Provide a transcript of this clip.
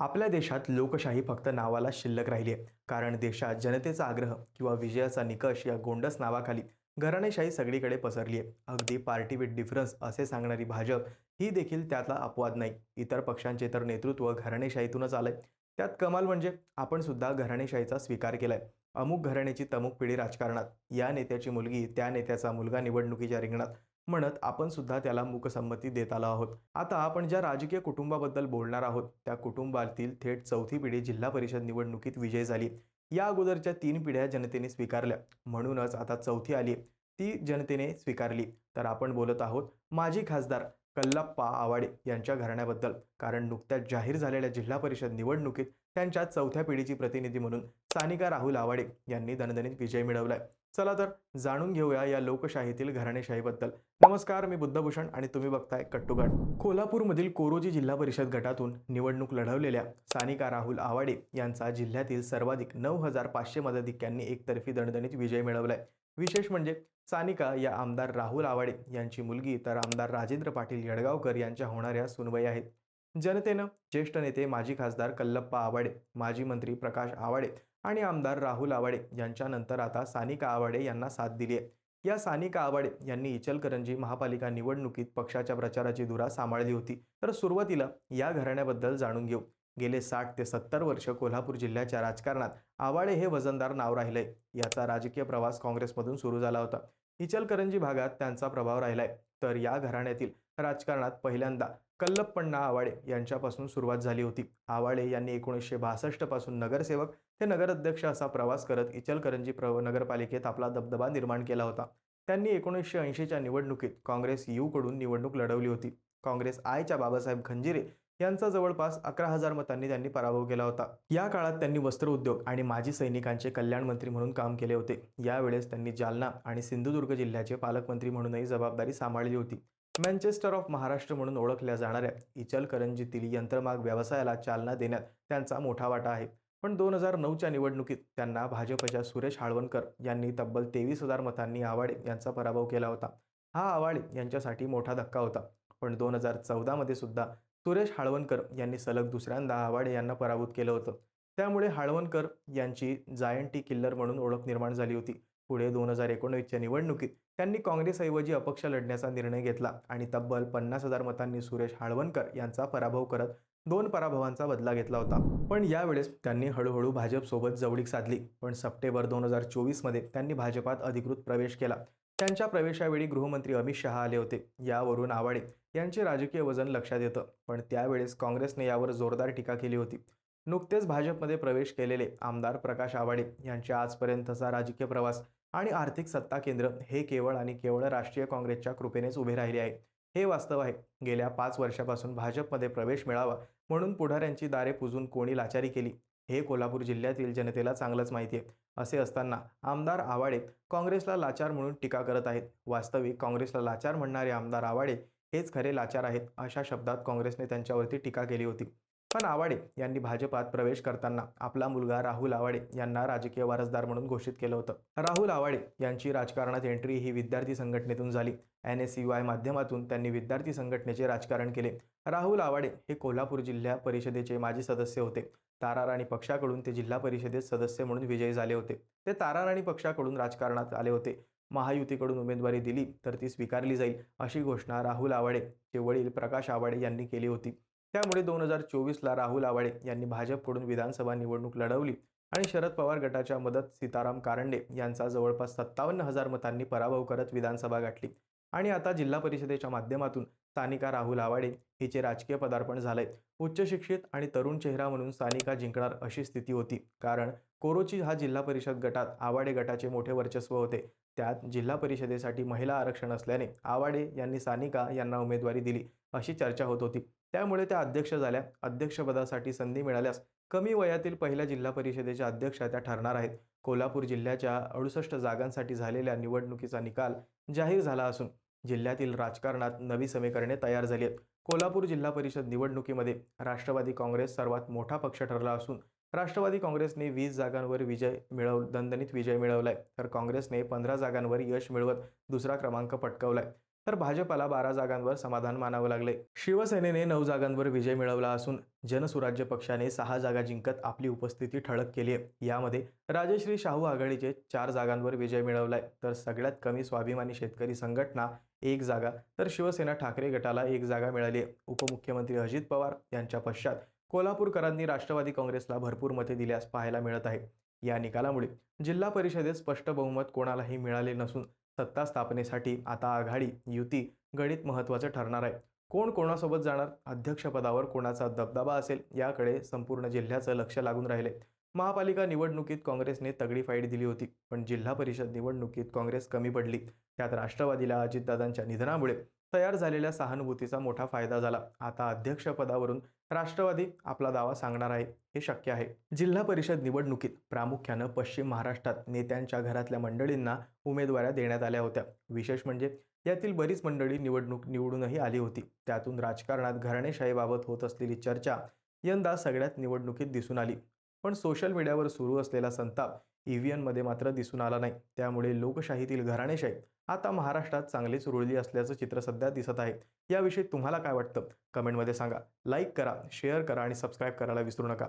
आपल्या देशात लोकशाही फक्त नावाला शिल्लक राहिली आहे कारण देशात जनतेचा आग्रह किंवा विजयाचा निकष या गोंडस नावाखाली घराणेशाही सगळीकडे पसरली आहे अगदी पार्टी विथ डिफरन्स असे सांगणारी भाजप ही देखील त्यातला अपवाद नाही. इतर पक्षांचे तर नेतृत्व घराणेशाहीतूनच आलंय. त्यात कमाल म्हणजे आपण सुद्धा घराणेशाहीचा स्वीकार केलाय. अमुक घराण्याची तमुक पिढी राजकारणात. या नेत्याची मुलगी त्या नेत्याचा मुलगा निवडणुकीच्या रिंगणात. म्हणत आपण सुद्धा त्याला मूकसंमती देत आलो आहोत. आता आपण ज्या राजकीय कुटुंबाबद्दल बोलणार आहोत त्या कुटुंबातील थेट चौथी पिढी जिल्हा परिषद निवडणुकीत विजय झाली. या अगोदरच्या तीन पिढ्या जनतेने स्वीकारल्या. म्हणूनच आता चौथी आली ती जनतेने स्वीकारली. तर आपण बोलत आहोत माजी खासदार कल्लप्पा आवाडे यांच्या घराण्याबद्दल. कारण नुकत्याच जाहीर झालेल्या जिल्हा परिषद निवडणुकीत त्यांच्या चौथ्या पिढीची प्रतिनिधी म्हणून सानिका राहुल आवाडे यांनी दणदणीत विजय मिळवलाय. चला तर जाणून घेऊया या लोकशाहीतील घराणेशाहीबद्दल. नमस्कार मी बुद्धभूषण आणि तुम्ही बघताय कट्टुगड. कोल्हापूरमधील कोरोजी जिल्हा परिषद गटातून निवडणूक लढवलेल्या सानिका राहुल आवाडे यांचा जिल्ह्यातील सर्वाधिक नऊ हजार पाचशे मताधिक्यांनी एकतर्फी दणदणीत विजय मिळवलाय. विशेष म्हणजे सानिका या आमदार राहुल आवाडे यांची मुलगी तर आमदार राजेंद्र पाटील यडगावकर यांच्या होणाऱ्या सुनवाई आहेत. जनतेनं ज्येष्ठ नेते माजी खासदार कल्लप्पा आवाडे माजी मंत्री प्रकाश आवाडे आणि आमदार राहुल आवाडे यांच्यानंतर आता सानिका आवाडे यांना साथ दिली आहे. या सानिका आवाडे यांनी इचलकरंजी महापालिका निवडणुकीत पक्षाच्या प्रचाराची धुरा सांभाळली होती. तर सुरुवातीला या घराण्याबद्दल जाणून घेऊ. गेले साठ ते सत्तर वर्ष कोल्हापूर जिल्ह्याच्या राजकारणात आवाडे हे वजनदार नाव राहिलंय. याचा राजकीय प्रवास काँग्रेसमधून सुरू झाला होता. इचलकरंजी भागात त्यांचा प्रभाव राहिलाय. तर या घराण्यातील राजकारणात पहिल्यांदा कल्लप्पण्णा आवाडे यांच्यापासून सुरुवात झाली होती. आवाडे यांनी एकोणीसशे बासष्टपासून नगरसेवक ते नगराध्यक्ष असा प्रवास करत इचलकरंजी प्र नगरपालिकेत आपला दबदबा निर्माण केला होता. त्यांनी एकोणीसशे ऐंशीच्या निवडणुकीत काँग्रेस यूकडून निवडणूक लढवली होती. काँग्रेस आयच्या बाबासाहेब खंजिरे यांचा जवळपास अकरा हजार मतांनी त्यांनी पराभव केला होता. या काळात त्यांनी वस्त्र उद्योग आणि माजी सैनिकांचे कल्याण मंत्री म्हणून काम केले होते. यावेळेस त्यांनी जालना आणि सिंधुदुर्ग जिल्ह्याचे पालकमंत्री म्हणूनही जबाबदारी सांभाळली होती. मँचेस्टर ऑफ महाराष्ट्र म्हणून ओळखल्या जाणाऱ्या इचलकरंजीतील यंत्रमाग व्यवसायाला चालना देण्यात त्यांचा मोठा वाटा आहे. पण दोन हजार नऊच्या निवडणुकीत त्यांना भाजपच्या सुरेश हाळवणकर यांनी तब्बल तेवीस हजार मतांनी आवाडे यांचा पराभव केला होता. हा आवाडे यांच्यासाठी मोठा धक्का होता. पण दोन हजार चौदामध्ये सुद्धा सुरेश हाळवणकर यांनी सलग दुसऱ्यांदा आवाडे यांना पराभूत केलं होतं. त्यामुळे हाळवणकर यांची जायंटी किल्लर म्हणून ओळख निर्माण झाली होती. पुढे दोन हजार एकोणवीसच्या निवडणुकीत त्यांनी काँग्रेसऐवजी अपक्ष लढण्याचा निर्णय घेतला आणि तब्बल पन्नास हजार मतांनी सुरेश हाळवणकर यांचा पराभव करत दोन पराभवांचा बदला घेतला होता. पण यावेळेस त्यांनी हळूहळू भाजपसोबत जवळीक साधली. पण सप्टेंबर दोन हजार चोवीसमध्ये त्यांनी भाजपात अधिकृत प्रवेश केला. त्यांच्या प्रवेशावेळी गृहमंत्री अमित शहा आले होते. यावरून आवाडे यांचे राजकीय वजन लक्षात येतं. पण त्यावेळेस काँग्रेसने यावर जोरदार टीका केली होती. नुकतेच भाजपमध्ये प्रवेश केलेले आमदार प्रकाश आवाडे यांच्या आजपर्यंतचा राजकीय प्रवास आणि आर्थिक सत्ता केंद्र हे केवळ आणि केवळ राष्ट्रीय काँग्रेसच्या कृपेनेच उभे राहिले आहे. हे वास्तव आहे. गेल्या पाच वर्षापासून भाजपमध्ये प्रवेश मिळावा म्हणून पुढाऱ्यांची दारे पुजून कोणी लाचारी केली? हे कोल्हापूर जिल्ह्यातील जनतेला चांगलंच माहिती आहे. असे असताना आमदार आवाडे काँग्रेसला लाचार म्हणून टीका करत आहेत. वास्तविक काँग्रेसला लाचार म्हणणारे आमदार आवाडे हेच खरे लाचार आहेत अशा शब्दात काँग्रेसने त्यांच्यावरती टीका केली होती. पण आवाडे यांनी भाजपात प्रवेश करताना आपला मुलगा राहुल आवाडे यांना राजकीय वारसदार म्हणून घोषित केलं होतं. राहुल आवाडे यांची राजकारणात एंट्री ही विद्यार्थी संघटनेतून झाली. एन एस यू आय माध्यमातून त्यांनी विद्यार्थी संघटनेचे राजकारण केले. राहुल आवाडे हे कोल्हापूर जिल्हा परिषदेचे माजी सदस्य होते. ताराराणी पक्षाकडून ते जिल्हा परिषदेत सदस्य म्हणून विजयी झाले होते. ते ताराराणी पक्षाकडून राजकारणात आले होते. महायुतीकडून उमेदवारी दिली तर ती स्वीकारली जाईल अशी घोषणा राहुल आवाडे चे वडील प्रकाश आवाडे यांनी केली होती. त्यामुळे दोन हजार चोवीसला राहुल आवाडे यांनी भाजपकडून विधानसभा निवडणूक लढवली आणि शरद पवार गटाच्या मदत सीताराम कारंडे यांचा जवळपास सत्तावन्न हजार मतांनी पराभव करत विधानसभा गाठली. आणि आता जिल्हा परिषदेच्या माध्यमातून सानिका राहुल आवाडे हिचे राजकीय पदार्पण झाले उच्च शिक्षित आणि तरुण चेहरा म्हणून सानिका जिंकणार अशी स्थिती होती. कारण कोरोची हा जिल्हा परिषद गटात आवाडे गटाचे मोठे वर्चस्व होते. त्यात जिल्हा परिषदेसाठी महिला आरक्षण असल्याने आवाडे यांनी सानिका यांना उमेदवारी दिली अशी चर्चा होत होती. त्यामुळे त्या अध्यक्ष झाल्या. अध्यक्षपदासाठी संधी मिळाल्यास कमी वयातील पहिल्या जिल्हा परिषदेच्या अध्यक्षा त्या ठरणार आहेत. कोल्हापूर जिल्ह्याच्या अडुसष्ट जागांसाठी झालेल्या निवडणुकीचा निकाल जाहीर झाला असून जिल्ह्यातील राजकारणात नवी समीकरणे तयार झाली आहेत. कोल्हापूर जिल्हा परिषद निवडणुकीमध्ये राष्ट्रवादी काँग्रेस सर्वात मोठा पक्ष ठरला असून राष्ट्रवादी काँग्रेसने वीस जागांवर विजय मिळव दणदणीत विजय मिळवलाय. तर काँग्रेसने पंधरा जागांवर यश मिळवत दुसरा क्रमांक पटकावलाय. तर भाजपाला बारा जागांवर समाधान मानावं लागले शिवसेनेने नऊ जागांवर विजय मिळवला असून जनसुराज्य पक्षाने सहा जागा जिंकत आपली उपस्थिती ठळक केली आहे यामध्ये राजश्री शाहू आघाडीचे चार जागांवर विजय मिळवलाय. तर सगळ्यात कमी स्वाभिमानी शेतकरी संघटना एक जागा तर शिवसेना ठाकरे गटाला एक जागा मिळाली आहे उपमुख्यमंत्री अजित पवार यांच्या पश्चात कोल्हापूरकरांनी राष्ट्रवादी काँग्रेसला भरपूर मते दिल्यास पाहायला मिळत आहे. या निकालामुळे जिल्हा परिषदेत स्पष्ट बहुमत कोणालाही मिळाले नसून सत्ता स्थापनेसाठी आता आघाडी युती गणित महत्त्वाचं ठरणार आहे. कोण कोणासोबत जाणार? अध्यक्षपदावर कोणाचा दबदबा असेल? याकडे संपूर्ण जिल्ह्याचं लक्ष लागून राहिले. महापालिका निवडणुकीत काँग्रेसने तगडी फाईट दिली होती पण जिल्हा परिषद निवडणुकीत काँग्रेस कमी पडली. त्यात राष्ट्रवादीला अजितदादांच्या निधनामुळे तयार झालेल्या सहानुभूतीचा मोठा फायदा झाला. आता अध्यक्षपदावरून राष्ट्रवादी आपला दावा सांगणार आहे हे शक्य आहे. जिल्हा परिषद निवडणुकीत प्रामुख्यानं पश्चिम महाराष्ट्रात नेत्यांच्या घरातल्या मंडळींना उमेदवाऱ्या देण्यात आल्या होत्या. विशेष म्हणजे यातील बरीच मंडळी निवडणूक निवडूनही आली होती. त्यातून राजकारणात घराणेशाहीबाबत होत असलेली चर्चा यंदा सगळ्यात निवडणुकीत दिसून आली. पण सोशल मीडियावर सुरू असलेला संताप EVM मात्र दिसून आला नाही. त्यामुळे लोकशाहीतील घराणेशाही आता महाराष्ट्रात चांगलीच रुळली असल्याचं चित्र सध्या दिसत आहे. याविषयी तुम्हाला काय वाटतं? कमेंटमध्ये सांगा. लाईक करा शेअर करा आणि सबस्क्राईब करायला विसरू नका.